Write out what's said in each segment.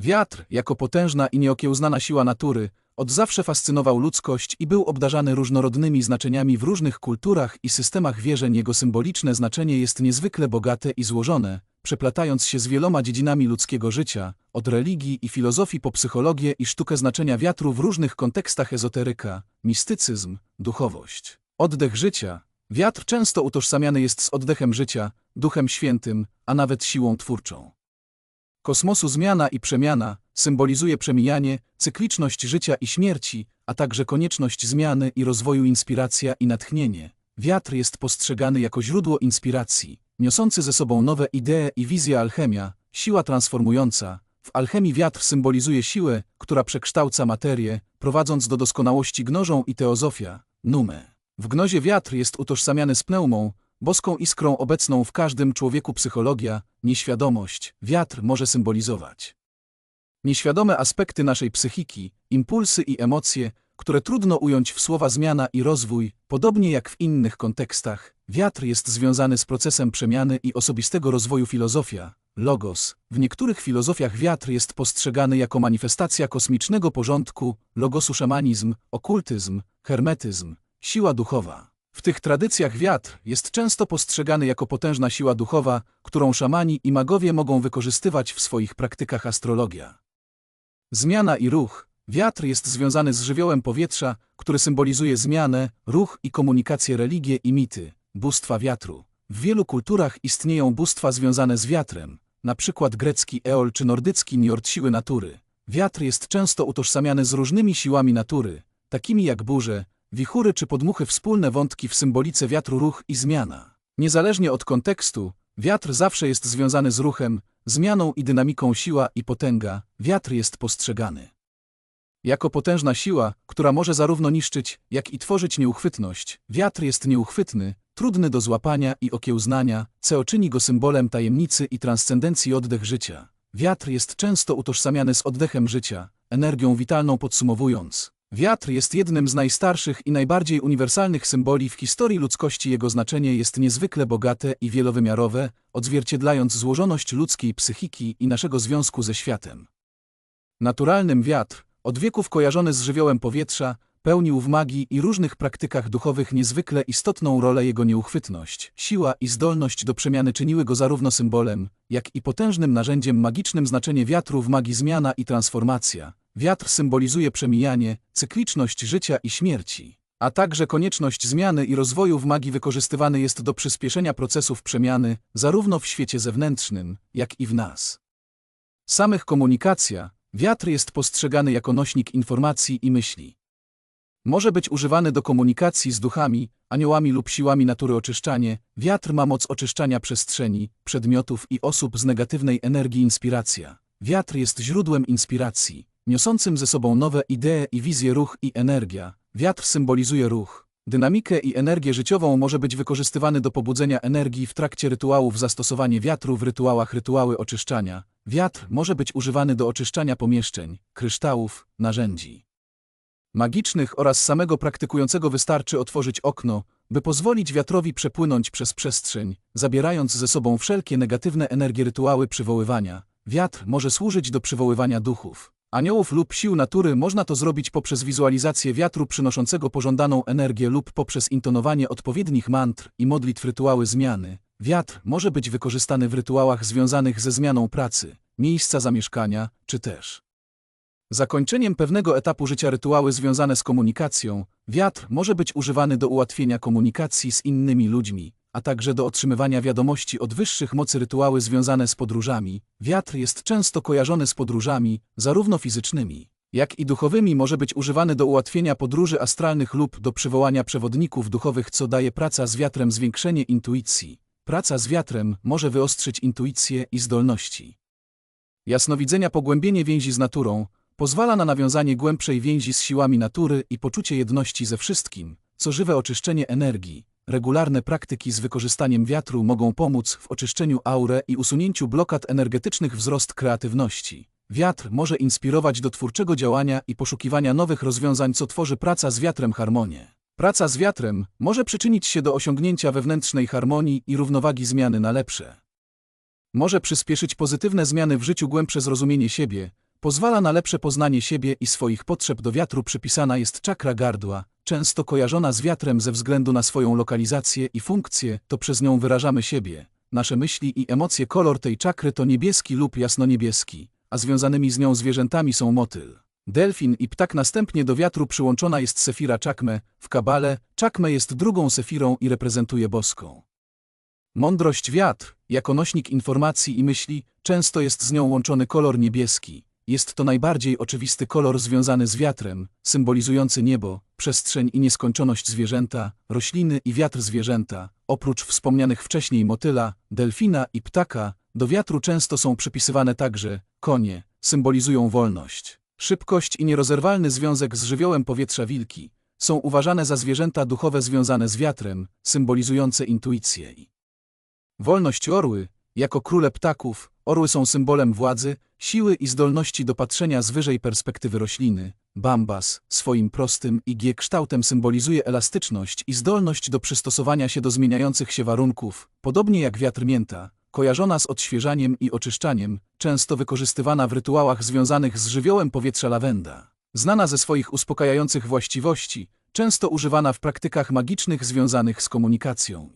Wiatr, jako potężna i nieokiełznana siła natury, od zawsze fascynował ludzkość i był obdarzany różnorodnymi znaczeniami w różnych kulturach i systemach wierzeń. Jego symboliczne znaczenie jest niezwykle bogate i złożone, przeplatając się z wieloma dziedzinami ludzkiego życia, od religii i filozofii po psychologię i sztukę znaczenia wiatru w różnych kontekstach ezoteryka, mistycyzm, duchowość. Oddech życia. Wiatr często utożsamiany jest z oddechem życia, duchem świętym, a nawet siłą twórczą. Kosmosu zmiana i przemiana symbolizuje przemijanie, cykliczność życia i śmierci, a także konieczność zmiany i rozwoju inspiracja i natchnienie. Wiatr jest postrzegany jako źródło inspiracji, niosący ze sobą nowe idee i wizje alchemia, siła transformująca. W alchemii wiatr symbolizuje siłę, która przekształca materię, prowadząc do doskonałości gnożą i teozofia, numę. W gnozie wiatr jest utożsamiany z pneumą, boską iskrą obecną w każdym człowieku psychologia, nieświadomość, wiatr może symbolizować. Nieświadome aspekty naszej psychiki, impulsy i emocje, które trudno ująć w słowa zmiana i rozwój, podobnie jak w innych kontekstach, wiatr jest związany z procesem przemiany i osobistego rozwoju filozofia, logos. W niektórych filozofiach wiatr jest postrzegany jako manifestacja kosmicznego porządku, logosu szamanizm, okultyzm, hermetyzm, siła duchowa. W tych tradycjach wiatr jest często postrzegany jako potężna siła duchowa, którą szamani i magowie mogą wykorzystywać w swoich praktykach astrologia. Zmiana i ruch. Wiatr jest związany z żywiołem powietrza, który symbolizuje zmianę, ruch i komunikację religie i mity, bóstwa wiatru. W wielu kulturach istnieją bóstwa związane z wiatrem, przykład grecki Eol czy nordycki Njord siły natury. Wiatr jest często utożsamiany z różnymi siłami natury, takimi jak burze, wichury czy podmuchy wspólne wątki w symbolice wiatru ruch i zmiana. Niezależnie od kontekstu, wiatr zawsze jest związany z ruchem, zmianą i dynamiką siła i potęga, wiatr jest postrzegany. Jako potężna siła, która może zarówno niszczyć, jak i tworzyć nieuchwytność, wiatr jest nieuchwytny, trudny do złapania i okiełznania, co czyni go symbolem tajemnicy i transcendencji oddech życia. Wiatr jest często utożsamiany z oddechem życia, energią witalną podsumowując. Wiatr jest jednym z najstarszych i najbardziej uniwersalnych symboli w historii ludzkości. Jego znaczenie jest niezwykle bogate i wielowymiarowe, odzwierciedlając złożoność ludzkiej psychiki i naszego związku ze światem. Naturalnym wiatr, od wieków kojarzony z żywiołem powietrza, pełnił w magii i różnych praktykach duchowych niezwykle istotną rolę jego nieuchwytność, siła i zdolność do przemiany czyniły go zarówno symbolem, jak i potężnym narzędziem magicznym znaczenie wiatru w magii zmiana i transformacja. Wiatr symbolizuje przemijanie, cykliczność życia i śmierci, a także konieczność zmiany i rozwoju w magii wykorzystywany jest do przyspieszenia procesów przemiany, zarówno w świecie zewnętrznym, jak i w nas. Samych komunikacja, wiatr jest postrzegany jako nośnik informacji i myśli. Może być używany do komunikacji z duchami, aniołami lub siłami natury oczyszczanie. Wiatr ma moc oczyszczania przestrzeni, przedmiotów i osób z negatywnej energii inspiracja. Wiatr jest źródłem inspiracji, niosącym ze sobą nowe idee i wizje ruch i energia. Wiatr symbolizuje ruch. Dynamikę i energię życiową może być wykorzystywany do pobudzenia energii w trakcie rytuałów zastosowanie wiatru w rytuałach rytuały oczyszczania. Wiatr może być używany do oczyszczania pomieszczeń, kryształów, narzędzi magicznych oraz samego praktykującego wystarczy otworzyć okno, by pozwolić wiatrowi przepłynąć przez przestrzeń, zabierając ze sobą wszelkie negatywne energie rytuały przywoływania. Wiatr może służyć do przywoływania duchów. Aniołów lub sił natury można to zrobić poprzez wizualizację wiatru przynoszącego pożądaną energię lub poprzez intonowanie odpowiednich mantr i modlitw rytuały zmiany. Wiatr może być wykorzystany w rytuałach związanych ze zmianą pracy, miejsca zamieszkania, czy też zakończeniem pewnego etapu życia rytuały związane z komunikacją. Wiatr może być używany do ułatwienia komunikacji z innymi ludźmi, a także do otrzymywania wiadomości od wyższych mocy rytuały związane z podróżami. Wiatr jest często kojarzony z podróżami, zarówno fizycznymi, jak i duchowymi może być używany do ułatwienia podróży astralnych lub do przywołania przewodników duchowych, co daje praca z wiatrem zwiększenie intuicji. Praca z wiatrem może wyostrzyć intuicję i zdolności. Jasnowidzenia pogłębienie więzi z naturą pozwala na nawiązanie głębszej więzi z siłami natury i poczucie jedności ze wszystkim, co żywe oczyszczenie energii, Regularne praktyki z wykorzystaniem wiatru mogą pomóc w oczyszczeniu aury i usunięciu blokad energetycznych wzrost kreatywności. Wiatr może inspirować do twórczego działania i poszukiwania nowych rozwiązań, co tworzy praca z wiatrem harmonię. Praca z wiatrem może przyczynić się do osiągnięcia wewnętrznej harmonii i równowagi zmiany na lepsze. Może przyspieszyć pozytywne zmiany w życiu, głębsze zrozumienie siebie, Pozwala na lepsze poznanie siebie i swoich potrzeb do wiatru przypisana jest czakra gardła, często kojarzona z wiatrem ze względu na swoją lokalizację i funkcję, to przez nią wyrażamy siebie. Nasze myśli i emocje kolor tej czakry to niebieski lub jasnoniebieski, a związanymi z nią zwierzętami są motyl, delfin i ptak. Następnie do wiatru przyłączona jest sefira czakme, w kabale czakme jest drugą sefirą i reprezentuje boską. Mądrość wiatr, jako nośnik informacji i myśli, często jest z nią łączony kolor niebieski. Jest to najbardziej oczywisty kolor związany z wiatrem, symbolizujący niebo, przestrzeń i nieskończoność zwierzęta, rośliny i wiatr zwierzęta. Oprócz wspomnianych wcześniej motyla, delfina i ptaka, do wiatru często są przypisywane także konie, symbolizują wolność, szybkość i nierozerwalny związek z żywiołem powietrza wilki. Są uważane za zwierzęta duchowe związane z wiatrem, symbolizujące intuicję i wolność orły, jako króle ptaków, orły są symbolem władzy, siły i zdolności do patrzenia z wyżej perspektywy rośliny. Bambas, swoim prostym i G kształtem symbolizuje elastyczność i zdolność do przystosowania się do zmieniających się warunków, podobnie jak wiatr mięta, kojarzona z odświeżaniem i oczyszczaniem, często wykorzystywana w rytuałach związanych z żywiołem powietrza lawenda. Znana ze swoich uspokajających właściwości, często używana w praktykach magicznych związanych z komunikacją.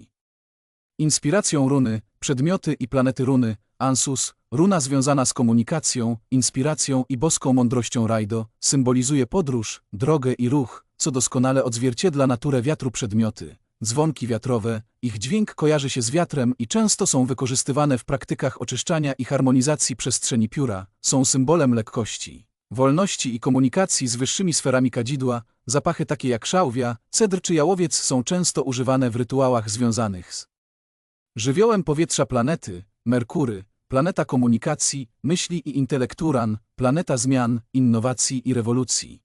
Inspiracją runy, przedmioty i planety runy, Ansus, runa związana z komunikacją, inspiracją i boską mądrością Rajdo, symbolizuje podróż, drogę i ruch, co doskonale odzwierciedla naturę wiatru przedmioty. Dzwonki wiatrowe, ich dźwięk kojarzy się z wiatrem i często są wykorzystywane w praktykach oczyszczania i harmonizacji przestrzeni pióra, są symbolem lekkości, wolności i komunikacji z wyższymi sferami kadzidła, zapachy takie jak szałwia, cedr czy jałowiec są często używane w rytuałach związanych z żywiołem powietrza planety, Merkury, planeta komunikacji, myśli i intelekturan, planeta zmian, innowacji i rewolucji.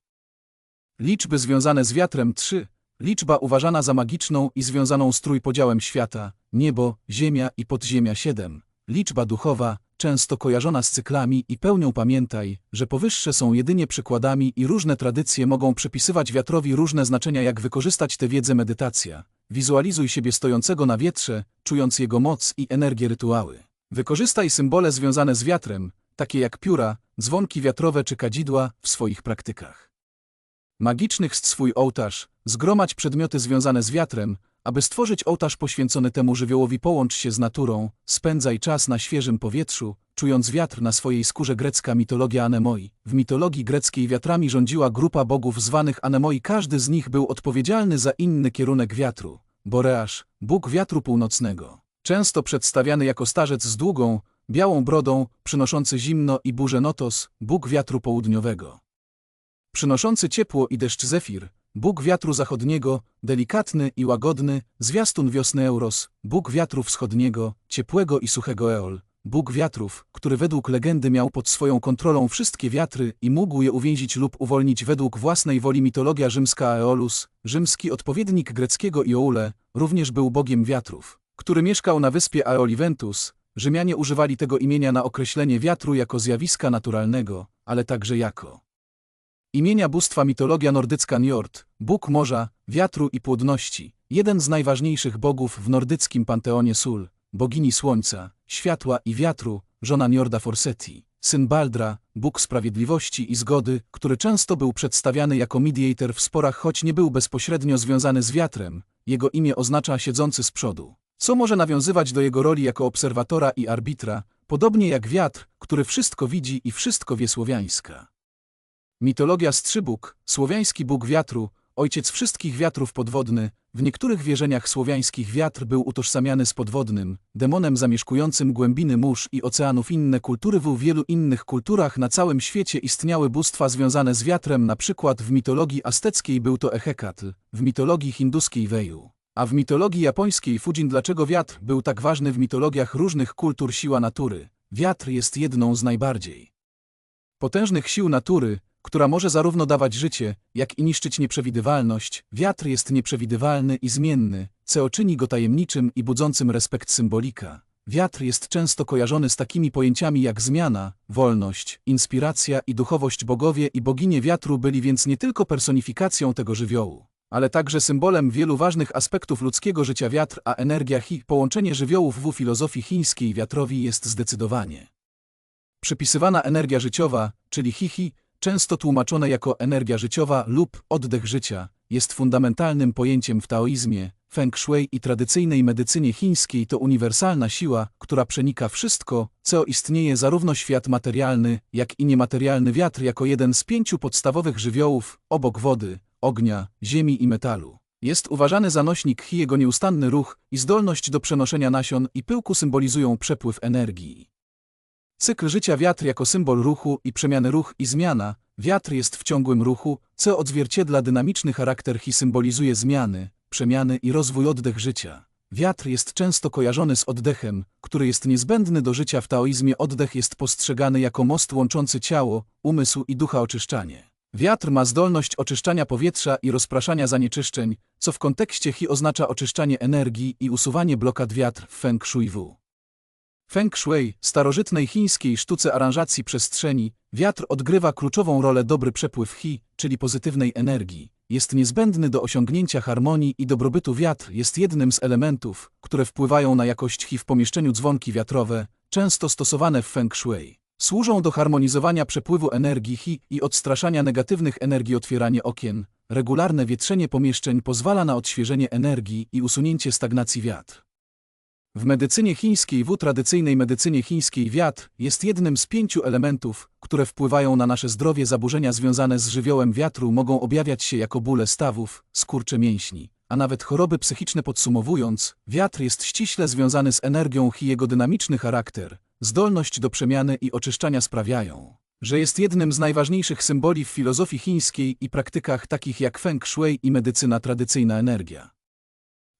Liczby związane z wiatrem 3, liczba uważana za magiczną i związaną z trójpodziałem świata, niebo, ziemia i podziemia 7, liczba duchowa, często kojarzona z cyklami i pełnią pamiętaj, że powyższe są jedynie przykładami i różne tradycje mogą przypisywać wiatrowi różne znaczenia jak wykorzystać tę wiedzę medytacja. Wizualizuj siebie stojącego na wietrze, czując jego moc i energię rytuały. Wykorzystaj symbole związane z wiatrem, takie jak pióra, dzwonki wiatrowe czy kadzidła, w swoich praktykach. Magicznych swój ołtarz, zgromadź przedmioty związane z wiatrem, aby stworzyć ołtarz poświęcony temu żywiołowi połącz się z naturą, spędzaj czas na świeżym powietrzu, czując wiatr na swojej skórze grecka mitologia Anemoi. W mitologii greckiej wiatrami rządziła grupa bogów zwanych Anemoi, każdy z nich był odpowiedzialny za inny kierunek wiatru. Boreasz, bóg wiatru północnego często przedstawiany jako starzec z długą, białą brodą, przynoszący zimno i burzę Notos, bóg wiatru południowego. Przynoszący ciepło i deszcz Zefir, bóg wiatru zachodniego, delikatny i łagodny, zwiastun wiosny Euros, bóg wiatru wschodniego, ciepłego i suchego Eol, bóg wiatrów, który według legendy miał pod swoją kontrolą wszystkie wiatry i mógł je uwięzić lub uwolnić według własnej woli mitologia rzymska Aeolus, rzymski odpowiednik greckiego Ioule, również był bogiem wiatrów który mieszkał na wyspie Aeoliventus, Rzymianie używali tego imienia na określenie wiatru jako zjawiska naturalnego, ale także jako imienia bóstwa mitologia nordycka Njord, bóg morza, wiatru i płodności, jeden z najważniejszych bogów w nordyckim panteonie Sul, bogini słońca, światła i wiatru, żona Njorda Forseti, syn Baldra, bóg sprawiedliwości i zgody, który często był przedstawiany jako mediator w sporach, choć nie był bezpośrednio związany z wiatrem, jego imię oznacza siedzący z przodu co może nawiązywać do jego roli jako obserwatora i arbitra, podobnie jak wiatr, który wszystko widzi i wszystko wie słowiańska. Mitologia Strzybóg, słowiański bóg wiatru, ojciec wszystkich wiatrów podwodny, w niektórych wierzeniach słowiańskich wiatr był utożsamiany z podwodnym, demonem zamieszkującym głębiny mórz i oceanów. Inne kultury w wielu innych kulturach na całym świecie istniały bóstwa związane z wiatrem, na przykład w mitologii azteckiej był to Ehekatl, w mitologii hinduskiej Weju. A w mitologii japońskiej Fujin dlaczego wiatr był tak ważny w mitologiach różnych kultur siła natury? Wiatr jest jedną z najbardziej potężnych sił natury, która może zarówno dawać życie, jak i niszczyć nieprzewidywalność. Wiatr jest nieprzewidywalny i zmienny, co czyni go tajemniczym i budzącym respekt symbolika. Wiatr jest często kojarzony z takimi pojęciami jak zmiana, wolność, inspiracja i duchowość bogowie i boginie wiatru byli więc nie tylko personifikacją tego żywiołu ale także symbolem wielu ważnych aspektów ludzkiego życia wiatr, a energia Hi, połączenie żywiołów w filozofii chińskiej wiatrowi jest zdecydowanie Przypisywana energia życiowa, czyli hi-hi, często tłumaczone jako energia życiowa lub oddech życia, jest fundamentalnym pojęciem w taoizmie, feng shui i tradycyjnej medycynie chińskiej to uniwersalna siła, która przenika wszystko, co istnieje zarówno świat materialny, jak i niematerialny wiatr jako jeden z pięciu podstawowych żywiołów, obok wody, ognia, ziemi i metalu. Jest uważany za nośnik chi, jego nieustanny ruch i zdolność do przenoszenia nasion i pyłku symbolizują przepływ energii. Cykl życia wiatr jako symbol ruchu i przemiany ruch i zmiana. Wiatr jest w ciągłym ruchu, co odzwierciedla dynamiczny charakter chi symbolizuje zmiany, przemiany i rozwój oddech życia. Wiatr jest często kojarzony z oddechem, który jest niezbędny do życia w taoizmie. Oddech jest postrzegany jako most łączący ciało, umysł i ducha oczyszczanie. Wiatr ma zdolność oczyszczania powietrza i rozpraszania zanieczyszczeń, co w kontekście chi oznacza oczyszczanie energii i usuwanie blokad wiatr w feng shui wu. Feng shui, starożytnej chińskiej sztuce aranżacji przestrzeni, wiatr odgrywa kluczową rolę dobry przepływ chi, czyli pozytywnej energii. Jest niezbędny do osiągnięcia harmonii i dobrobytu wiatr jest jednym z elementów, które wpływają na jakość chi w pomieszczeniu dzwonki wiatrowe, często stosowane w feng shui. Służą do harmonizowania przepływu energii chi i odstraszania negatywnych energii otwieranie okien. Regularne wietrzenie pomieszczeń pozwala na odświeżenie energii i usunięcie stagnacji wiatr. W medycynie chińskiej w tradycyjnej medycynie chińskiej wiatr jest jednym z pięciu elementów, które wpływają na nasze zdrowie. Zaburzenia związane z żywiołem wiatru mogą objawiać się jako bóle stawów, skurcze mięśni, a nawet choroby psychiczne. Podsumowując, wiatr jest ściśle związany z energią chi jego dynamiczny charakter, zdolność do przemiany i oczyszczania sprawiają, że jest jednym z najważniejszych symboli w filozofii chińskiej i praktykach takich jak feng shui i medycyna tradycyjna energia.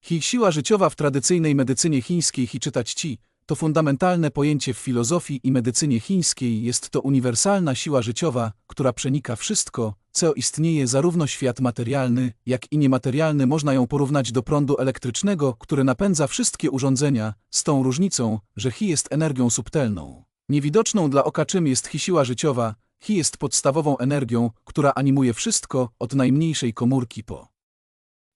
Hi siła życiowa w tradycyjnej medycynie chińskiej hi czytać ci to fundamentalne pojęcie w filozofii i medycynie chińskiej jest to uniwersalna siła życiowa, która przenika wszystko, co istnieje zarówno świat materialny, jak i niematerialny można ją porównać do prądu elektrycznego, który napędza wszystkie urządzenia, z tą różnicą, że chi jest energią subtelną. Niewidoczną dla oka czym jest chi siła życiowa, chi jest podstawową energią, która animuje wszystko, od najmniejszej komórki po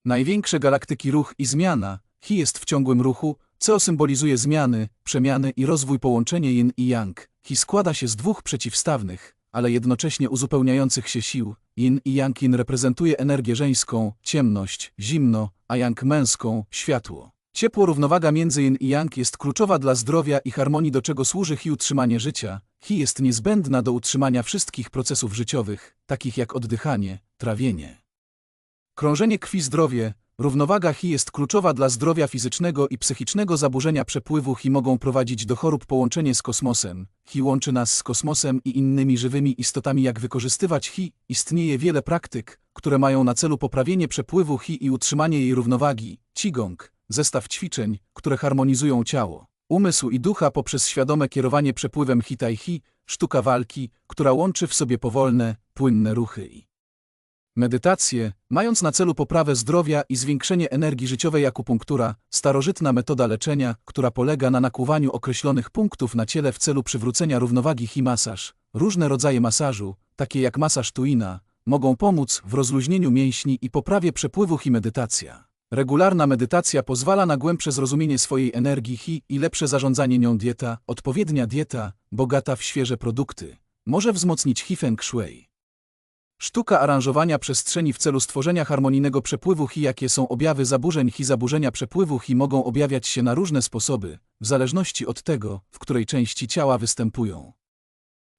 Największe galaktyki ruch i zmiana, Chi jest w ciągłym ruchu, co symbolizuje zmiany, przemiany i rozwój połączenie yin i yang. Chi składa się z dwóch przeciwstawnych, ale jednocześnie uzupełniających się sił. Yin i yang yin reprezentuje energię żeńską, ciemność, zimno, a yang męską, światło. Ciepło równowaga między yin i yang jest kluczowa dla zdrowia i harmonii do czego służy Chi utrzymanie życia. Chi jest niezbędna do utrzymania wszystkich procesów życiowych, takich jak oddychanie, trawienie. Krążenie krwi zdrowie, równowaga Chi jest kluczowa dla zdrowia fizycznego i psychicznego zaburzenia przepływu Chi mogą prowadzić do chorób połączenie z kosmosem. Chi łączy nas z kosmosem i innymi żywymi istotami jak wykorzystywać Chi. Istnieje wiele praktyk, które mają na celu poprawienie przepływu Chi i utrzymanie jej równowagi. Qigong, zestaw ćwiczeń, które harmonizują ciało, umysł i ducha poprzez świadome kierowanie przepływem Chi Tai Chi, sztuka walki, która łączy w sobie powolne, płynne ruchy i Medytacje, mając na celu poprawę zdrowia i zwiększenie energii życiowej akupunktura, starożytna metoda leczenia, która polega na nakłuwaniu określonych punktów na ciele w celu przywrócenia równowagi hi masaż. Różne rodzaje masażu, takie jak masaż tuina, mogą pomóc w rozluźnieniu mięśni i poprawie przepływu hi medytacja. Regularna medytacja pozwala na głębsze zrozumienie swojej energii hi i lepsze zarządzanie nią dieta, odpowiednia dieta, bogata w świeże produkty, może wzmocnić hi feng shui. Sztuka aranżowania przestrzeni w celu stworzenia harmonijnego przepływu chi jakie są objawy zaburzeń chi zaburzenia przepływu chi mogą objawiać się na różne sposoby, w zależności od tego, w której części ciała występują.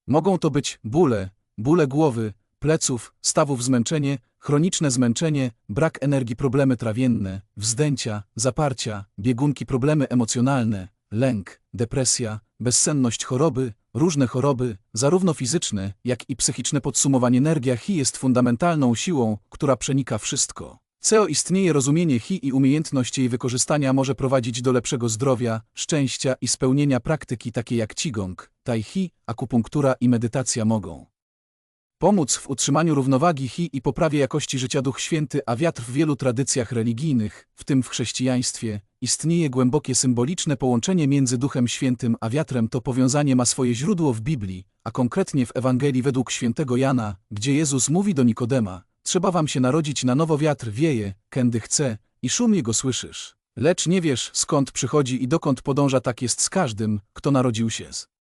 Mogą to być bóle, bóle głowy, pleców, stawów zmęczenie, chroniczne zmęczenie, brak energii problemy trawienne, wzdęcia, zaparcia, biegunki problemy emocjonalne, lęk, depresja, bezsenność choroby, Różne choroby, zarówno fizyczne, jak i psychiczne podsumowanie energia Chi jest fundamentalną siłą, która przenika wszystko. CO istnieje rozumienie Chi i umiejętność jej wykorzystania może prowadzić do lepszego zdrowia, szczęścia i spełnienia praktyki takie jak Qigong, Tai Chi, akupunktura i medytacja mogą pomóc w utrzymaniu równowagi Chi i poprawie jakości życia Duch Święty, a wiatr w wielu tradycjach religijnych, w tym w chrześcijaństwie, istnieje głębokie symboliczne połączenie między Duchem Świętym a wiatrem. To powiązanie ma swoje źródło w Biblii, a konkretnie w Ewangelii według świętego Jana, gdzie Jezus mówi do Nikodema: Trzeba wam się narodzić na nowo wiatr wieje, kędy chce, i szum jego słyszysz. Lecz nie wiesz, skąd przychodzi i dokąd podąża, tak jest z każdym, kto narodził się z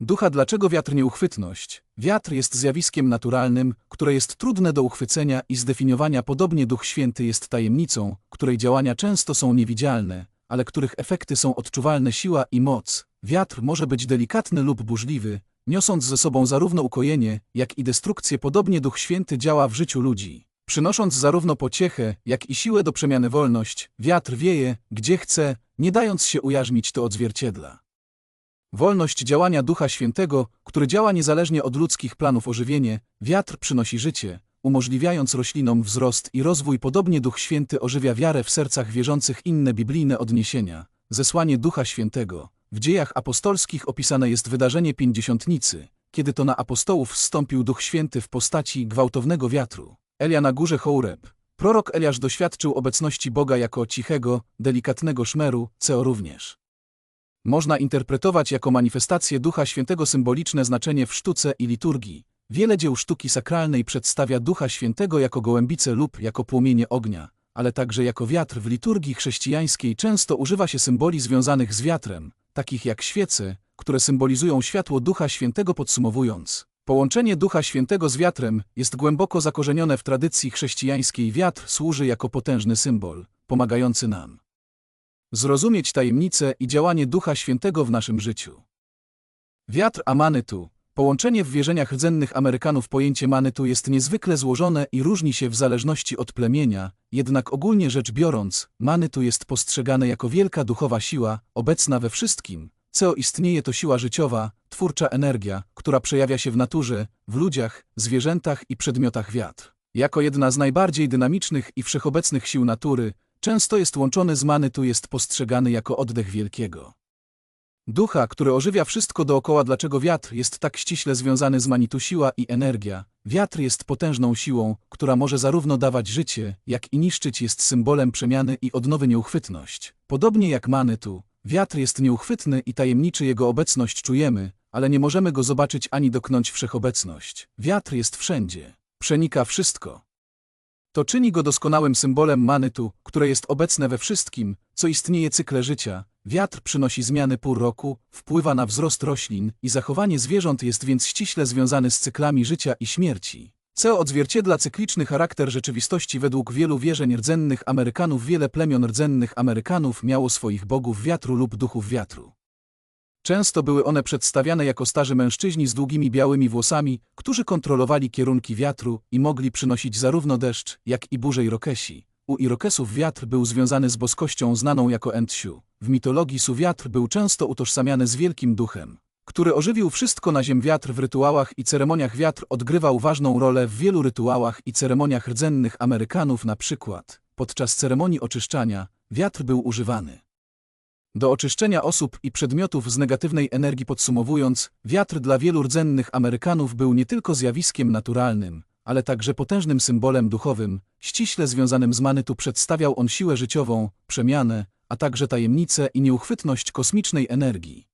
Ducha dlaczego wiatr nieuchwytność? Wiatr jest zjawiskiem naturalnym, które jest trudne do uchwycenia i zdefiniowania podobnie Duch Święty jest tajemnicą, której działania często są niewidzialne, ale których efekty są odczuwalne siła i moc. Wiatr może być delikatny lub burzliwy, niosąc ze sobą zarówno ukojenie, jak i destrukcję podobnie Duch Święty działa w życiu ludzi. Przynosząc zarówno pociechę, jak i siłę do przemiany wolność, wiatr wieje, gdzie chce, nie dając się ujarzmić to odzwierciedla. Wolność działania Ducha Świętego, który działa niezależnie od ludzkich planów ożywienie, wiatr przynosi życie, umożliwiając roślinom wzrost i rozwój podobnie Duch Święty ożywia wiarę w sercach wierzących inne biblijne odniesienia. Zesłanie Ducha Świętego. W dziejach apostolskich opisane jest wydarzenie pięćdziesiątnicy, kiedy to na apostołów zstąpił Duch Święty w postaci gwałtownego wiatru. Elia na górze Choureb. Prorok Eliasz doświadczył obecności Boga jako cichego, delikatnego szmeru, co również. Można interpretować jako manifestację Ducha Świętego symboliczne znaczenie w sztuce i liturgii. Wiele dzieł sztuki sakralnej przedstawia Ducha Świętego jako gołębice lub jako płomienie ognia, ale także jako wiatr w liturgii chrześcijańskiej często używa się symboli związanych z wiatrem, takich jak świece, które symbolizują światło Ducha Świętego podsumowując. Połączenie Ducha Świętego z wiatrem jest głęboko zakorzenione w tradycji chrześcijańskiej. Wiatr służy jako potężny symbol, pomagający nam zrozumieć tajemnicę i działanie Ducha Świętego w naszym życiu. Wiatr Amanytu. Połączenie w wierzeniach rdzennych Amerykanów pojęcie Manytu jest niezwykle złożone i różni się w zależności od plemienia, jednak ogólnie rzecz biorąc, Manytu jest postrzegane jako wielka duchowa siła, obecna we wszystkim, co istnieje to siła życiowa, twórcza energia, która przejawia się w naturze, w ludziach, zwierzętach i przedmiotach wiatr. Jako jedna z najbardziej dynamicznych i wszechobecnych sił natury, często jest łączony z many tu jest postrzegany jako oddech wielkiego. Ducha, który ożywia wszystko dookoła dlaczego wiatr jest tak ściśle związany z manitu siła i energia. Wiatr jest potężną siłą, która może zarówno dawać życie, jak i niszczyć jest symbolem przemiany i odnowy nieuchwytność. Podobnie jak Manitu, wiatr jest nieuchwytny i tajemniczy jego obecność czujemy, ale nie możemy go zobaczyć ani doknąć wszechobecność. Wiatr jest wszędzie. Przenika wszystko. To czyni go doskonałym symbolem Manytu, które jest obecne we wszystkim, co istnieje cykle życia. Wiatr przynosi zmiany pół roku, wpływa na wzrost roślin i zachowanie zwierząt jest więc ściśle związany z cyklami życia i śmierci. Co odzwierciedla cykliczny charakter rzeczywistości według wielu wierzeń rdzennych Amerykanów wiele plemion rdzennych Amerykanów miało swoich bogów wiatru lub duchów wiatru. Często były one przedstawiane jako starzy mężczyźni z długimi białymi włosami, którzy kontrolowali kierunki wiatru i mogli przynosić zarówno deszcz, jak i burzę Irokesi. U Irokesów wiatr był związany z boskością znaną jako Entsiu. W mitologii Su wiatr był często utożsamiany z wielkim duchem, który ożywił wszystko na ziem wiatr w rytuałach i ceremoniach wiatr odgrywał ważną rolę w wielu rytuałach i ceremoniach rdzennych Amerykanów na przykład. Podczas ceremonii oczyszczania wiatr był używany do oczyszczenia osób i przedmiotów z negatywnej energii podsumowując, wiatr dla wielu rdzennych Amerykanów był nie tylko zjawiskiem naturalnym, ale także potężnym symbolem duchowym, ściśle związanym z Manytu przedstawiał on siłę życiową, przemianę, a także tajemnicę i nieuchwytność kosmicznej energii.